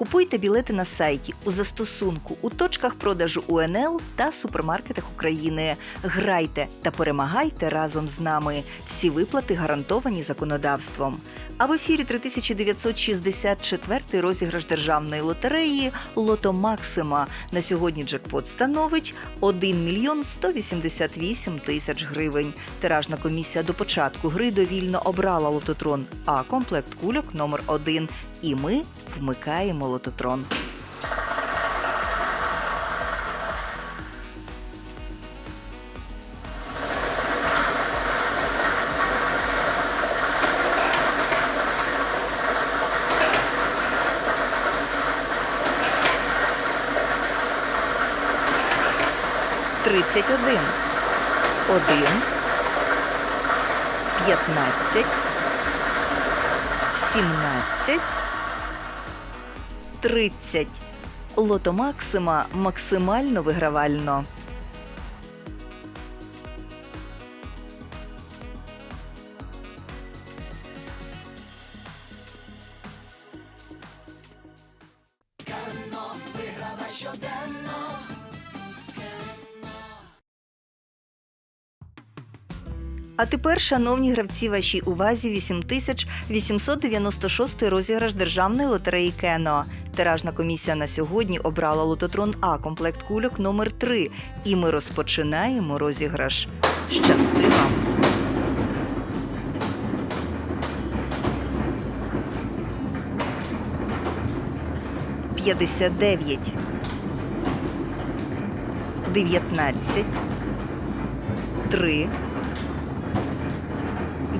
Купуйте білети на сайті у застосунку у точках продажу УНЛ та супермаркетах України. Грайте та перемагайте разом з нами. Всі виплати гарантовані законодавством. А в ефірі 3964 розіграш державної лотереї Лото Максима. На сьогодні джекпот становить 1 мільйон 188 тисяч гривень. Тиражна комісія до початку гри довільно обрала лототрон, а комплект кульок номер 1 І ми вмикаємо лототрон. Тридцять один. Один. П'ятнадцять. Сімнадцять. Тридцять. Лото Максима максимально вигравально. А тепер, шановні гравці, вашій увазі 8896 розіграш державної лотереї Кено. Тиражна комісія на сьогодні обрала лототрон А комплект кульок номер 3 І ми розпочинаємо розіграш. Щасти вам! П'ятдесят дев'ять. Дев'ятнадцять. Три.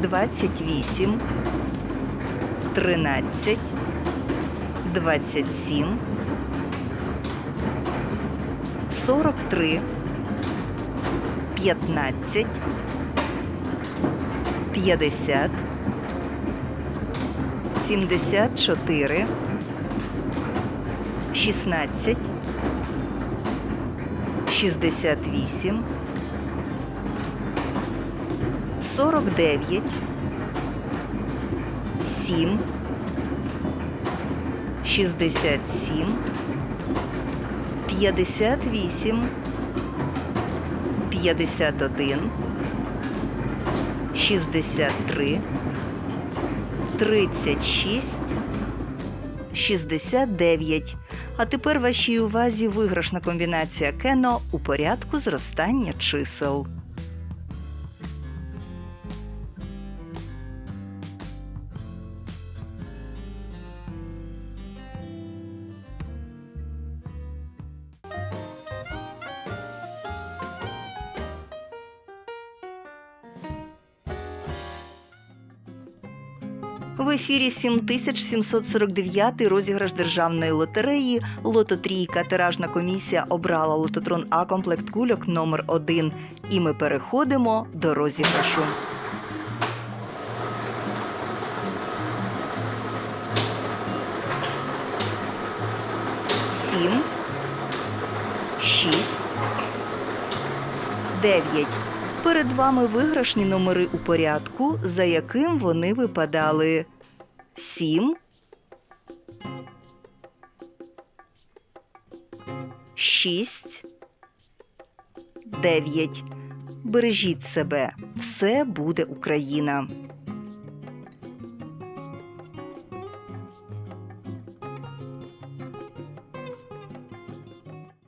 28, 13, 27, 43, 15, 50, 74, 16, 68, 49, 7, 67, 58, 51, 63, 36, 69. А тепер вашій увазі виграшна комбінація кено у порядку зростання чисел. В ефірі 7749 розіграш державної лотереї Лото Трійка. Тиражна комісія обрала лототрон А комплект кульок номер 1 І ми переходимо до розіграшу. Сім, шість, дев'ять. Перед вами виграшні номери у порядку, за яким вони випадали. Сім. Шість. Дев'ять. Бережіть себе. Все буде Україна.